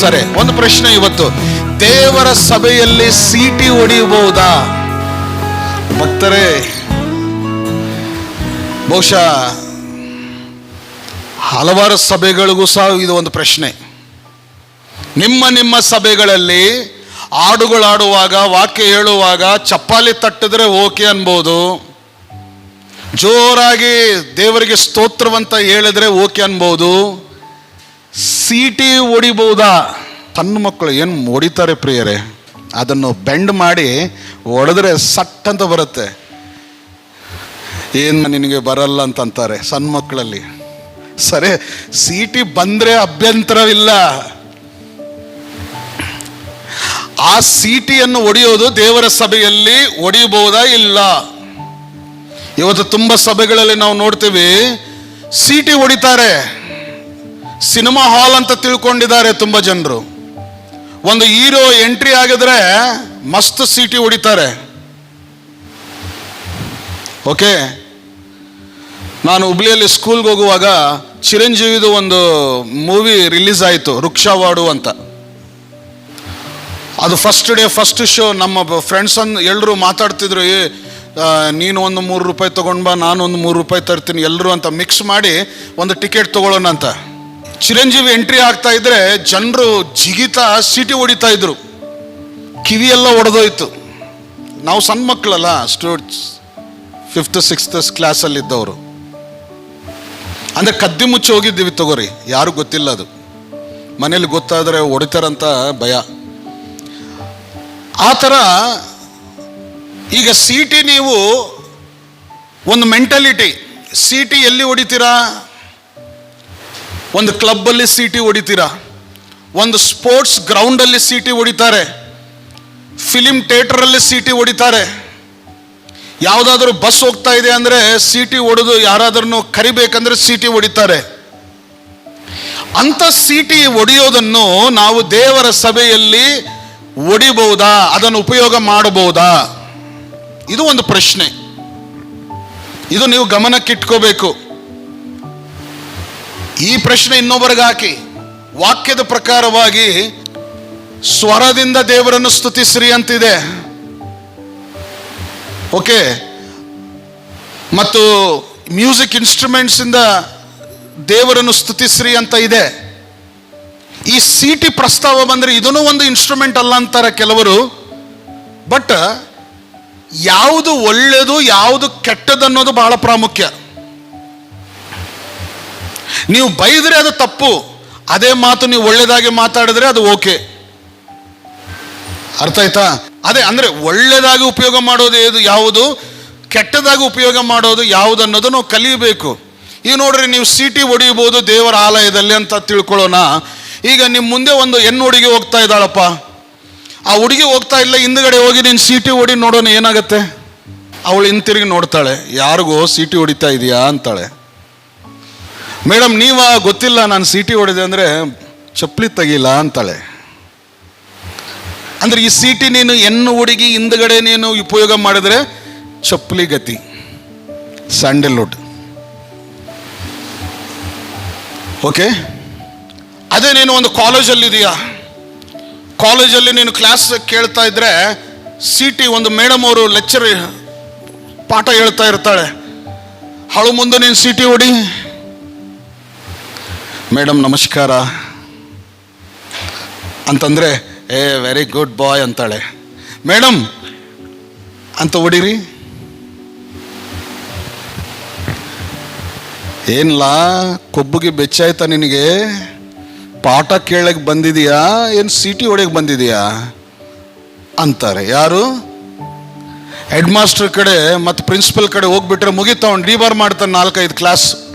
ಸರಿ, ಒಂದು ಪ್ರಶ್ನೆ ಇವತ್ತು. ದೇವರ ಸಭೆಯಲ್ಲಿ ಸೀಟಿ ಹೊಡೆಯಬಹುದಾ ಭಕ್ತರೇ, ಬಹುಶಃ ಹಲವಾರು ಸಭೆಗಳಿಗೂ ಸಹ ಇದು ಒಂದು ಪ್ರಶ್ನೆ. ನಿಮ್ಮ ನಿಮ್ಮ ಸಭೆಗಳಲ್ಲಿ ಹಾಡುಗಳಾಡುವಾಗ, ವಾಕ್ಯ ಹೇಳುವಾಗ ಚಪ್ಪಾಲಿ ತಟ್ಟಿದ್ರೆ ಓಕೆ ಅನ್ಬೋದು. ಜೋರಾಗಿ ದೇವರಿಗೆ ಸ್ತೋತ್ರವಂತ ಹೇಳಿದ್ರೆ ಓಕೆ ಅನ್ಬೋದು. ಸೀಟಿ ಹೊಡಿಬಹುದಾ ಸಣ್ಣ ಮಕ್ಕಳು ಏನು ಹೊಡಿತಾರೆ ಪ್ರಿಯರೇ? ಅದನ್ನು ಬೆಂಡ್ ಮಾಡಿ ಹೊಡೆದ್ರೆ ಸಟ್ ಅಂತ ಬರುತ್ತೆ. ಏನು ನಿನಗೆ ಬರಲ್ಲ ಅಂತಂತಾರೆ ಸಣ್ಣ ಮಕ್ಕಳಲ್ಲಿ. ಸರಿ, ಸೀಟಿ ಬಂದ್ರೆ ಅಭ್ಯಂತರವಿಲ್ಲ. ಆ ಸೀಟಿಯನ್ನು ಒಡೆಯೋದು ದೇವರ ಸಭೆಯಲ್ಲಿ ಒಡೆಯಬಹುದಾ ಇಲ್ಲ? ಇವತ್ತು ತುಂಬ ಸಭೆಗಳಲ್ಲಿ ನಾವು ನೋಡ್ತೀವಿ, ಸೀಟಿ ಹೊಡಿತಾರೆ ಸಿನಿಮಾ ಹಾಲ್ ಅಂತ ತಿಳ್ಕೊಂಡಿದ್ದಾರೆ ತುಂಬ ಜನರು. ಒಂದು ಹೀರೋ ಎಂಟ್ರಿ ಆಗಿದ್ರೆ ಮಸ್ತ್ ಸೀಟಿ ಹೊಡಿತಾರೆ. ಓಕೆ? ನಾನು ಹುಬ್ಳಿಯಲ್ಲಿ ಸ್ಕೂಲ್ಗೆ ಹೋಗುವಾಗ ಚಿರಂಜೀವಿದು ಒಂದು ಮೂವಿ ರಿಲೀಸ್ ಆಯಿತು ರುಕ್ಷಾವಾಡು ಅಂತ. ಅದು ಫಸ್ಟ್ ಡೇ ಫಸ್ಟ್ ಶೋ ನಮ್ಮ ಫ್ರೆಂಡ್ಸ್ ಅನ್ ಎಲ್ಲರೂ ಮಾತಾಡ್ತಿದ್ರು, ಏ ನೀನು ಒಂದು ಮೂರು ರೂಪಾಯಿ ತೊಗೊಂಡ್ಬಾ ನಾನು ಒಂದು ಮೂರು ರೂಪಾಯಿ ತರ್ತೀನಿ ಎಲ್ಲರೂ ಅಂತ ಮಿಕ್ಸ್ ಮಾಡಿ ಒಂದು ಟಿಕೆಟ್ ತೊಗೊಳ್ಳೋಣ ಅಂತ. ಚಿರಂಜೀವಿ ಎಂಟ್ರಿ ಆಗ್ತಾ ಇದ್ರೆ ಜನರು ಜಿಗಿತಾ ಸೀಟಿ ಹೊಡಿತಾ ಇದ್ರು. ಕಿವಿಯೆಲ್ಲ ಒಡೆದೋಯ್ತು. ನಾವು ಸಣ್ಣ ಮಕ್ಕಳಲ್ಲ, ಸ್ಟೂಡೆಂಟ್ಸ್ ಫಿಫ್ತ್ ಸಿಕ್ಸ್ತ್ ಕ್ಲಾಸಲ್ಲಿದ್ದವರು ಅಂದರೆ ಕದ್ದಿ ಮುಚ್ಚಿ ಹೋಗಿದ್ದೀವಿ ತಗೋರಿ, ಯಾರು ಗೊತ್ತಿಲ್ಲ ಅದು. ಮನೇಲಿ ಗೊತ್ತಾದರೆ ಹೊಡಿತಾರಂತ ಭಯ. ಆ ಥರ ಈಗ ಸಿಟಿ ನೀವು ಒಂದು ಮೆಂಟಲಿಟಿ ಸಿಟಿ ಎಲ್ಲಿ ಹೊಡಿತೀರಾ? ಒಂದು ಕ್ಲಬ್ಬಲ್ಲಿ ಸೀಟಿ ಹೊಡಿತೀರಾ? ಒಂದು ಸ್ಪೋರ್ಟ್ಸ್ ಗ್ರೌಂಡಲ್ಲಿ ಸೀಟಿ ಹೊಡಿತಾರೆ? ಫಿಲಿಂ ಥಿಯೇಟರಲ್ಲಿ ಸೀಟಿ ಹೊಡಿತಾರೆ? ಯಾವುದಾದ್ರೂ ಬಸ್ ಹೋಗ್ತಾ ಇದೆ ಅಂದರೆ ಸೀಟಿ ಹೊಡೆದು ಯಾರಾದ್ರೂ ಕರಿಬೇಕಂದ್ರೆ ಸೀಟಿ ಹೊಡಿತಾರೆ. ಅಂಥ ಸೀಟಿ ಒಡೆಯೋದನ್ನು ನಾವು ದೇವರ ಸಭೆಯಲ್ಲಿ ಒಡಿಬಹುದಾ ಅದನ್ನು ಉಪಯೋಗ ಮಾಡಬಹುದಾ? ಇದು ಒಂದು ಪ್ರಶ್ನೆ. ಇದು ನೀವು ಗಮನಕ್ಕಿಟ್ಕೋಬೇಕು. ಈ ಪ್ರಶ್ನೆ ಇನ್ನೊಬ್ಬರಿಗೆ ಹಾಕಿ. ವಾಕ್ಯದ ಪ್ರಕಾರವಾಗಿ ಸ್ವರದಿಂದ ದೇವರನ್ನು ಸ್ತುತಿಸ್ರಿ ಅಂತಿದೆ. ಓಕೆ. ಮತ್ತು ಮ್ಯೂಸಿಕ್ ಇನ್ಸ್ಟ್ರೂಮೆಂಟ್ಸ್ ಇಂದ ದೇವರನ್ನು ಸ್ತುತಿಸ್ರಿ ಅಂತ ಇದೆ. ಈ ಸಿಟಿ ಪ್ರಸ್ತಾವ ಬಂದರೆ ಇದನ್ನು ಒಂದು ಇನ್ಸ್ಟ್ರೂಮೆಂಟ್ ಅಲ್ಲ ಅಂತಾರೆ ಕೆಲವರು. ಬಟ್, ಯಾವುದು ಒಳ್ಳೆಯದು ಯಾವುದು ಕೆಟ್ಟದ್ದು ಅನ್ನೋದು ಬಹಳ ಪ್ರಾಮುಖ್ಯ. ನೀವು ಬೈದರೆ ಅದು ತಪ್ಪು. ಅದೇ ಮಾತು ನೀವು ಒಳ್ಳೆಯದಾಗಿ ಮಾತಾಡಿದ್ರೆ ಅದು ಓಕೆ. ಅರ್ಥ ಆಯ್ತಾ? ಅದೇ, ಅಂದ್ರೆ ಒಳ್ಳೆಯದಾಗಿ ಉಪಯೋಗ ಮಾಡೋದು ಏದು ಯಾವುದು? ಕೆಟ್ಟದಾಗಿ ಉಪಯೋಗ ಮಾಡೋದು ಯಾವುದು ಅನ್ನೋದು ನಾವು ಕಲಿಯಬೇಕು ಈಗ ನೋಡ್ರಿ, ನೀವು ಸೀಟಿ ಹೊಡಿಬೋದು ದೇವರ ಆಲಯದಲ್ಲಿ ಅಂತ ತಿಳ್ಕೊಳ್ಳೋಣ. ಈಗ ನಿಮ್ಮ ಮುಂದೆ ಒಂದು ಹೆಣ್ಣು ಹುಡುಗಿ ಹೋಗ್ತಾ ಇದ್ದಾಳಪ್ಪ. ಆ ಹುಡುಗಿ ಹೋಗ್ತಾ ಇಲ್ಲ, ಹಿಂದ್ಗಡೆ ಹೋಗಿ ನೀನು ಸೀಟಿ ಹೊಡಿ ನೋಡೋಣ ಏನಾಗತ್ತೆ? ಅವಳು ಹಿಂತಿರುಗಿ ನೋಡ್ತಾಳೆ. ಯಾರಿಗೋ ಸೀಟಿ ಹೊಡಿತಾ ಇದೆಯಾ ಅಂತಾಳೆ. ಮೇಡಮ್ ನೀವ ಗೊತ್ತಿಲ್ಲ ನಾನು ಸಿಟಿ ಹೊಡೆದೆ ಅಂದರೆ ಚಪ್ಪಲಿ ತೆಗಿಲ್ಲ ಅಂತಾಳೆ. ಅಂದ್ರೆ ಈ ಸೀಟಿ ನೀನು ಹೆಣ್ಣು ಹುಡುಗಿ ಹಿಂದ್ಗಡೆ ನೀನು ಉಪಯೋಗ ಮಾಡಿದ್ರೆ ಚಪ್ಪಲಿ ಗತಿ ಸ್ಯಾಂಡಲ್ವುಡ್ ಓಕೆ? ಅದೇ ನೀನು ಒಂದು ಕಾಲೇಜಲ್ಲಿ ಇದೆಯಾ ಕಾಲೇಜಲ್ಲಿ ನೀನು ಕ್ಲಾಸ್ ಕೇಳ್ತಾ ಇದ್ರೆ ಸಿಟಿ ಒಂದು ಮೇಡಮ್ ಅವರು ಲೆಕ್ಚರ್ ಪಾಠ ಹೇಳ್ತಾ ಇರ್ತಾಳೆ. ಹಳು ಮುಂದೆ ನೀನು ಸಿಟಿ ಹೊಡಿ. ಮೇಡಮ್, ನಮಸ್ಕಾರ. ಅಂತಂದ್ರೆ, ಏ ವೆರಿ ಗುಡ್ ಬಾಯ್ ಅಂತಾಳೆ. ಮೇಡಮ್, ಅಂತ ಹೊಡಿರಿ ಏನ್ಲ, ಕೊಬ್ಬುಗೆ ಬೆಚ್ಚಾಯ್ತಾ ನಿನಗೆ? ಪಾಠ ಕೇಳಕ್ಕೆ ಬಂದಿದೀಯಾ? ಏನು ಸಿಟಿ ಹೊಡೆಯಕ್ಕೆ ಬಂದಿದೀಯಾ? ಅಂತಾರೆ. ಯಾರು? ಹೆಡ್ ಮಾಸ್ಟರ್ ಕಡೆ ಮತ್ತು ಪ್ರಿನ್ಸಿಪಲ್ ಕಡೆ ಹೋಗ್ಬಿಟ್ರೆ ಮುಗಿತಾವ್ ಡಿ ಡಿಬಾರ್ ಮಾಡ್ತಾನೆ ನಾಲ್ಕೈದು ಕ್ಲಾಸ್.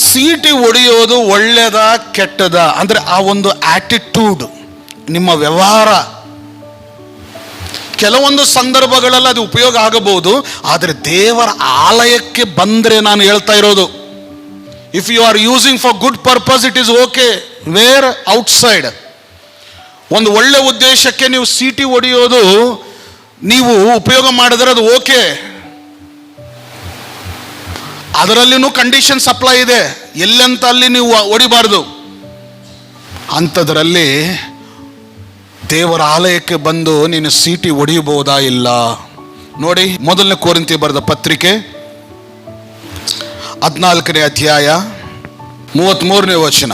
ಸೀಟಿ ಒಡೆಯೋದು ಒಳ್ಳೆಯದ ಕೆಟ್ಟದ? ಅಂದರೆ ಆ ಒಂದು ಆ್ಯಟಿಟ್ಯೂಡ್ ನಿಮ್ಮ ವ್ಯವಹಾರ. ಕೆಲವೊಂದು ಸಂದರ್ಭಗಳಲ್ಲಿ ಅದು ಉಪಯೋಗ ಆಗಬಹುದು, ಆದರೆ ದೇವರ ಆಲಯಕ್ಕೆ ಬಂದರೆ ನಾನು ಹೇಳ್ತಾ ಇರೋದು. If you are using for good purpose it is okay where outside ಒಂದು ಒಳ್ಳೆ ಉದ್ದೇಶಕ್ಕೆ ನೀವು ಸೀಟಿ ಹೊಡೆಯೋದು ನೀವು ಉಪಯೋಗ ಮಾಡಿದ್ರೆ ಅದು ಓಕೆ ಅದರಲ್ಲಿನೂ ಕಂಡೀಷನ್ ಸಪ್ಲೈ ಇದೆ. ಎಲ್ಲಂತ ಅಲ್ಲಿ ನೀವು ಹೊಡಿಬಾರ್ದು ಅಂಥದ್ರಲ್ಲಿ ದೇವರ ಆಲಯಕ್ಕೆ ಬಂದು ನೀನು ಸೀಟಿ ಹೊಡೆಯಬಹುದಾ ಇಲ್ಲ? ನೋಡಿ, ಮೊದಲನೇ ಕೋರಿಂತಿ ಬರೆದ ಪತ್ರಿಕೆ ಹದಿನಾಲ್ಕನೇ ಅಧ್ಯಾಯ ಮೂವತ್ತ್ಮೂರನೇ ವಚನ.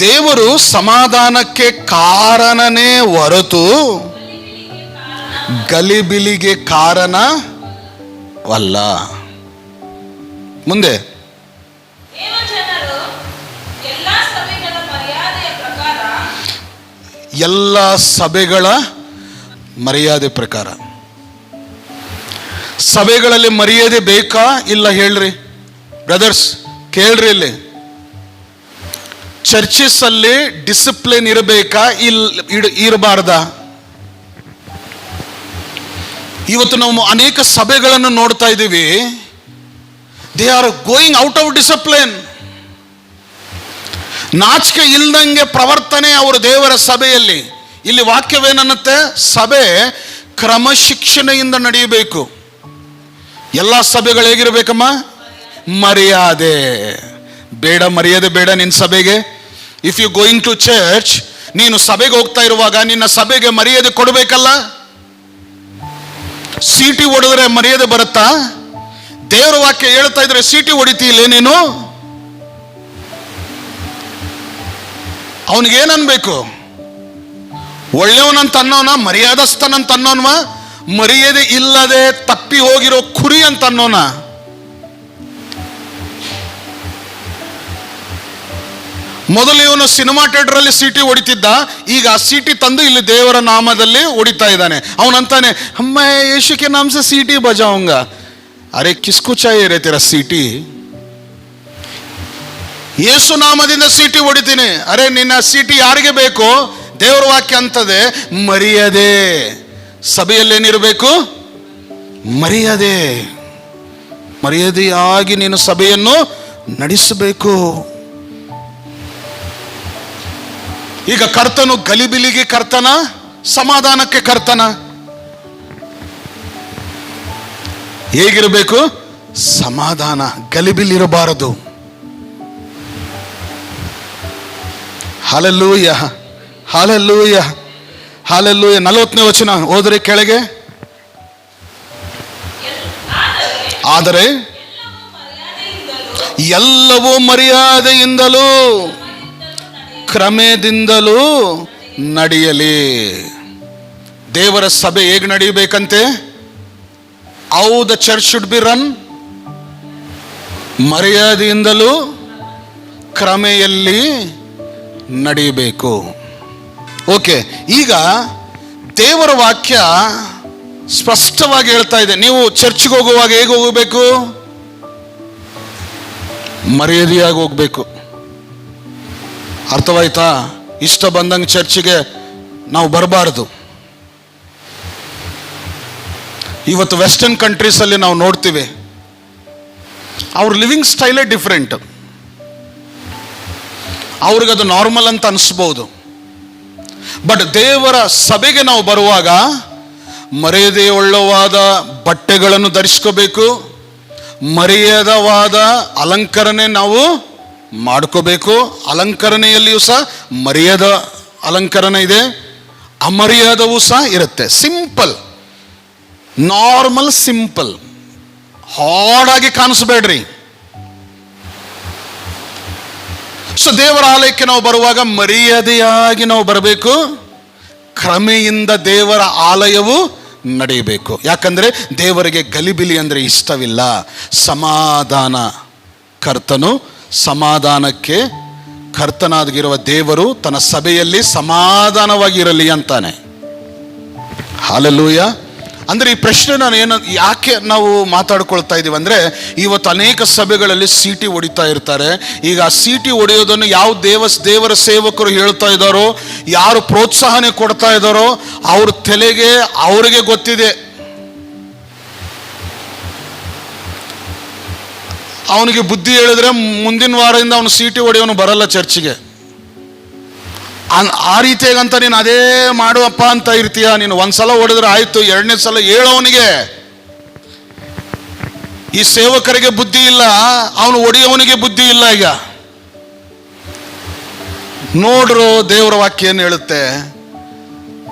ದೇವರು ಸಮಾಧಾನಕ್ಕೆ ಕಾರಣನೇ ಹೊರತು ಗಲಿಬಿಲಿಗೆ ಕಾರಣವಲ್ಲ ಮುಂದೆ. ದೇವಜನರು ಎಲ್ಲಾ ಸಭೆಗಳ ಮರ್ಯಾದೆ ಪ್ರಕಾರ. ಸಭೆಗಳಲ್ಲಿ ಮರ್ಯಾದೆ ಬೇಕಾ? ಇಲ್ಲ ಹೇಳ್ರಿ. ಬ್ರದರ್ಸ್ ಕೇಳ್ರಿ ಇಲ್ಲಿ. ಚರ್ಚಸ್ ಅಲ್ಲಿ ಡಿಸಿಪ್ಲಿನ್ ಇರಬೇಕಾ? ಇಲ್ ಇರಬಾರ್ದಾ? ಇವತ್ತು ನಾವು ಅನೇಕ ಸಭೆಗಳನ್ನು ನೋಡ್ತಾ ಇದ್ದೀವಿ. They are going out of discipline ನಾಚಿಕೆ ಇಲ್ದಂಗೆ ಪ್ರವರ್ತನೆ ಅವರು ದೇವರ ಸಭೆಯಲ್ಲಿ. ಇಲ್ಲಿ ವಾಕ್ಯವೇನನ್ನುತ್ತೆ? ಸಭೆ ಕ್ರಮಶಿಕ್ಷಣೆಯಿಂದ ನಡೆಯಬೇಕು. ಎಲ್ಲ ಸಭೆಗಳು ಹೇಗಿರಬೇಕಮ್ಮ? ಮರ್ಯಾದೆ. ಬೇಡ ಮರ್ಯಾದೆ ಬೇಡ ನಿನ್ನ ಸಭೆಗೆ. If you going to church ನೀನು ಸಭೆಗೆ ಹೋಗ್ತಾ ಇರುವಾಗ ನಿನ್ನ ಸಭೆಗೆ ಮರ್ಯಾದೆ ಕೊಡಬೇಕಲ್ಲ? ಸೀಟಿ ಹೊಡೆದ್ರೆ ಮರ್ಯಾದೆ ಬರುತ್ತಾ? ದೇವರ ವಾಕ್ಯ ಹೇಳ್ತಾ ಇದ್ರೆ ಸೀಟಿ ಹೊಡಿತೀಲ್ ನೀನು? ಅವನಿಗೇನನ್ಬೇಕು? ಒಳ್ಳೆಯವನಂತ ಅನ್ನೋನ ಮರ್ಯಾದಸ್ಥನಂತ ಅನ್ನೋನ್ವ ಮರ್ಯಾದೆ ಇಲ್ಲದೆ ತಪ್ಪಿ ಹೋಗಿರೋ ಕುರಿ ಅಂತ ಅನ್ನೋನ ಮೊದಲು ಇವನು ಸಿನಿಮಾ ಥಿಯೇಟರಲ್ಲಿ ಸೀಟಿ ಹೊಡಿತಿದ್ದ ಈಗ ಆ ಸೀಟಿ ತಂದು ಇಲ್ಲಿ ದೇವರ ನಾಮದಲ್ಲಿ ಹೊಡಿತಾ ಇದ್ದಾನೆ. ಅವನಂತಾನೆ, ಅಮ್ಮ ಯೇಸುಕೆ ನಾಮ ಸಿಟಿ ಬಜಾವಂಗ ಅರೆ, ಕಿಸ್ಕು ಚಾಯಿ ರೇತಿರ ಸೀಟಿ ಯೇಸು ನಾಮದಿಂದ ಸೀಟಿ ಹೊಡಿತೀನಿ ಅರೆ, ನಿನ್ನ ಸೀಟಿ ಯಾರಿಗೆ ಬೇಕು? ದೇವರ ವಾಕ್ಯ ಅಂತದೆ. ಮರೆಯದೆ. ಸಭೆಯಲ್ಲೇನಿರಬೇಕು ಮರ್ಯಾದೆ. ಮರ್ಯಾದೆಯಾಗಿ ನೀನು ಸಭೆಯನ್ನು ನಡೆಸಬೇಕು. ಈಗ ಕರ್ತನು ಗಲಿಬಿಲಿಗೆ ಕರ್ತನ? ಸಮಾಧಾನಕ್ಕೆ ಕರ್ತನ? ಹೇಗಿರಬೇಕು? ಸಮಾಧಾನ, ಗಲಿಬಿಲಿರಬಾರದು. ಹಾಲಲ್ಲೂಯ ಹಾಲಲ್ಲೂಯ ಹಾಲಲ್ಲೂಯ ನಲವತ್ತನೇ ವಚನ, ಹೋದರೆ ಕೆಳಗೆ. ಆದರೆ ಎಲ್ಲವೂ ಮರ್ಯಾದೆಯಿಂದಲೂ ಕ್ರಮದಿಂದಲೂ ನಡೆಯಲಿ. ದೇವರ ಸಭೆ ಹೇಗೆ ನಡೆಯಬೇಕಂತೆ? How the church should be run ಮರ್ಯಾದೆಯಿಂದಲೂ ಕ್ರಮೆಯಲ್ಲಿ ನಡೆಯಬೇಕು. ಓಕೆ ಈಗ ದೇವರ ವಾಕ್ಯ ಸ್ಪಷ್ಟವಾಗಿ ಹೇಳ್ತಾ ಇದೆ. ನೀವು ಚರ್ಚ್ಗೆ ಹೋಗುವಾಗ ಹೇಗೆ ಹೋಗಬೇಕು? ಮರ್ಯಾದೆಯಾಗಿ ಹೋಗ್ಬೇಕು. ಅರ್ಥವಾಯ್ತಾ? ಇಷ್ಟ ಬಂದಂಗೆ ಚರ್ಚಿಗೆ ನಾವು ಬರಬಾರ್ದು. ಇವತ್ತು ವೆಸ್ಟರ್ನ್ ಕಂಟ್ರೀಸಲ್ಲಿ ನಾವು ನೋಡ್ತೀವಿ. ಅವ್ರ ಲಿವಿಂಗ್ ಸ್ಟೈಲೇ ಡಿಫ್ರೆಂಟ್ ಅವ್ರಿಗೆ ಅದು ನಾರ್ಮಲ್ ಅಂತ ಅನಿಸ್ಬೋದು. ಬಟ್ ದೇವರ ಸಭೆಗೆ ನಾವು ಬರುವಾಗ ಮರ್ಯಾದೆಯುಳ್ಳವಾದ ಬಟ್ಟೆಗಳನ್ನು ಧರಿಸ್ಕೋಬೇಕು, ಮರ್ಯಾದವಾದ ಅಲಂಕರಣೆ ನಾವು ಮಾಡ್ಕೋಬೇಕು. ಅಲಂಕರಣೆಯಲ್ಲಿಯೂ ಸಹ ಮರ್ಯಾದ ಅಲಂಕರಣ ಇದೆ. ಅಮರ್ಯಾದವೂ ಸಹ ಇರುತ್ತೆ. ಸಿಂಪಲ್ ನಾರ್ಮಲ್ ಸಿಂಪಲ್ ಹಾಡಾಗಿ ಕಾಣಿಸ್ಬೇಡ್ರಿ. ಸೊ ದೇವರ ಆಲಯಕ್ಕೆ ನಾವು ಬರುವಾಗ ಮರ್ಯಾದೆಯಾಗಿ ನಾವು ಬರಬೇಕು. ಕ್ರಮೆಯಿಂದ ದೇವರ ಆಲಯವು ನಡೆಯಬೇಕು. ಯಾಕಂದ್ರೆ ದೇವರಿಗೆ ಗಲಿಬಿಲಿ ಅಂದರೆ ಇಷ್ಟವಿಲ್ಲ. ಸಮಾಧಾನ. ಕರ್ತನು ಸಮಾಧಾನಕ್ಕೆ ಕರ್ತನಾಗಿರುವ ದೇವರು ತನ್ನ ಸಭೆಯಲ್ಲಿ ಸಮಾಧಾನವಾಗಿರಲಿ ಅಂತಾನೆ. ಹಾಲಲ್ಲೂಯ ಅಂದರೆ ಈ ಪ್ರಶ್ನೆ ನಾನು ಏನು, ಯಾಕೆ ನಾವು ಮಾತಾಡ್ಕೊಳ್ತಾ ಇದ್ದೀವಿ ಅಂದರೆ, ಇವತ್ತು ಅನೇಕ ಸಭೆಗಳಲ್ಲಿ ಸೀಟಿ ಹೊಡಿತಾ ಇರ್ತಾರೆ. ಈಗ ಆ ಸೀಟಿ ಹೊಡೆಯೋದನ್ನು ಯಾವ ದೇವ ದೇವರ ಸೇವಕರು ಹೇಳ್ತಾ ಇದ್ದಾರೋ, ಯಾರು ಪ್ರೋತ್ಸಾಹನೆ ಕೊಡ್ತಾ ಇದ್ದಾರೋ, ಅವ್ರ ತಲೆಗೆ, ಅವರಿಗೆ ಗೊತ್ತಿದೆ. ಅವನಿಗೆ ಬುದ್ಧಿ ಹೇಳಿದ್ರೆ ಮುಂದಿನ ವಾರದಿಂದ ಅವನು ಸೀಟಿ ಹೊಡೆಯೋನು ಬರಲ್ಲ ಚರ್ಚಿಗೆ. ಆ ರೀತಿಯಾಗಂತ ನೀನು ಅದೇ ಮಾಡುವಪ್ಪ ಅಂತ ಇರ್ತೀಯ? ನೀನು ಒಂದ್ಸಲ ಹೊಡೆದ್ರೆ ಆಯ್ತು, ಎರಡನೇ ಸಲ ಹೇಳೋವನಿಗೆ. ಈ ಸೇವಕರಿಗೆ ಬುದ್ಧಿ ಇಲ್ಲ, ಅವನು ಒಡೆಯವನಿಗೆ ಬುದ್ಧಿ ಇಲ್ಲ ಈಗ. ನೋಡ್ರು ದೇವರ ವಾಕ್ಯ ಏನು ಹೇಳುತ್ತೆ,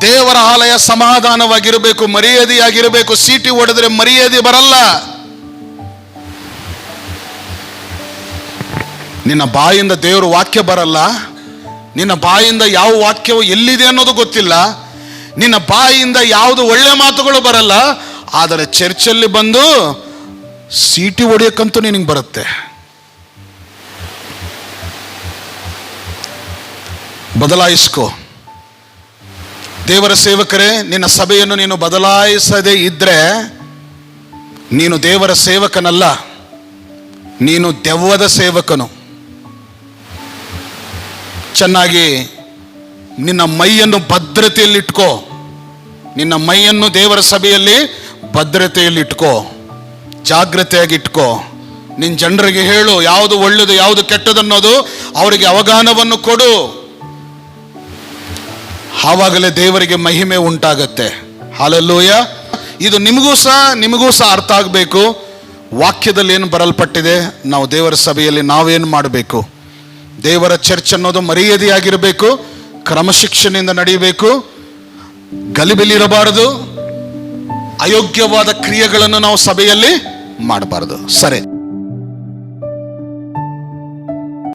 ದೇವರ ಆಲಯ ಸಮಾಧಾನವಾಗಿರಬೇಕು, ಮರ್ಯಾದೆಯಾಗಿರಬೇಕು ಸೀಟಿ ಹೊಡೆದ್ರೆ ಮರ್ಯಾದೆ ಬರಲ್ಲ. ನಿನ್ನ ಬಾಯಿಂದ ದೇವರ ವಾಕ್ಯ ಬರಲ್ಲ? ನಿನ್ನ ಬಾಯಿಂದ ಯಾವ ವಾಕ್ಯವು ಎಲ್ಲಿದೆ ಅನ್ನೋದು ಗೊತ್ತಿಲ್ಲ. ನಿನ್ನ ಬಾಯಿಂದ ಯಾವುದು ಒಳ್ಳೆ ಮಾತುಗಳು ಬರಲ್ಲ. ಆದರೆ ಚರ್ಚಲ್ಲಿ ಬಂದು ಸೀಟಿ ಹೊಡೆಯಕ್ಕಂತೂ ನಿನಗೆ ಬರುತ್ತೆ. ಬದಲಾಯಿಸ್ಕೋ. ದೇವರ ಸೇವಕರೇ, ನಿನ್ನ ಸಭೆಯನ್ನು ನೀನು ಬದಲಾಯಿಸದೇ ಇದ್ರೆ ನೀನು ದೇವರ ಸೇವಕನಲ್ಲ, ನೀನು ದೆವ್ವದ ಸೇವಕನು. ಚೆನ್ನಾಗಿ ನಿನ್ನ ಮೈಯನ್ನು ಭದ್ರತೆಯಲ್ಲಿಟ್ಕೋ ನಿನ್ನ ಮೈಯನ್ನು ದೇವರ ಸಭೆಯಲ್ಲಿ ಭದ್ರತೆಯಲ್ಲಿಟ್ಕೋ ಜಾಗ್ರತೆಯಾಗಿ ಇಟ್ಕೋ. ನಿನ್ನ ಜನರಿಗೆ ಹೇಳು, ಯಾವುದು ಒಳ್ಳೆಯದು ಯಾವುದು ಕೆಟ್ಟದನ್ನೋದು ಅವರಿಗೆ ಅವಗಾಹನವನ್ನು ಕೊಡು. ಆವಾಗಲೇ ದೇವರಿಗೆ ಮಹಿಮೆ ಉಂಟಾಗತ್ತೆ. ಹಾಲಲ್ಲೂಯ ಇದು ನಿಮಗೂ ಸಹ ನಿಮಗೂ ಸಹ ಅರ್ಥ ಆಗಬೇಕು. ವಾಕ್ಯದಲ್ಲಿ ಏನು ಬರಲ್ಪಟ್ಟಿದೆ? ನಾವು ದೇವರ ಸಭೆಯಲ್ಲಿ ನಾವೇನು ಮಾಡಬೇಕು? ದೇವರ ಚರ್ಚ್ ಅನ್ನೋದು ಮರ್ಯಾದೆಯಾಗಿರಬೇಕು ಕ್ರಮಶಿಕ್ಷಣೆಯಿಂದ ನಡೆಯಬೇಕು ಗಲಿಬಿಲಿರಬಾರದು ಅಯೋಗ್ಯವಾದ ಕ್ರಿಯೆಗಳನ್ನು ನಾವು ಸಭೆಯಲ್ಲಿ ಮಾಡಬಾರದು. ಸರಿ.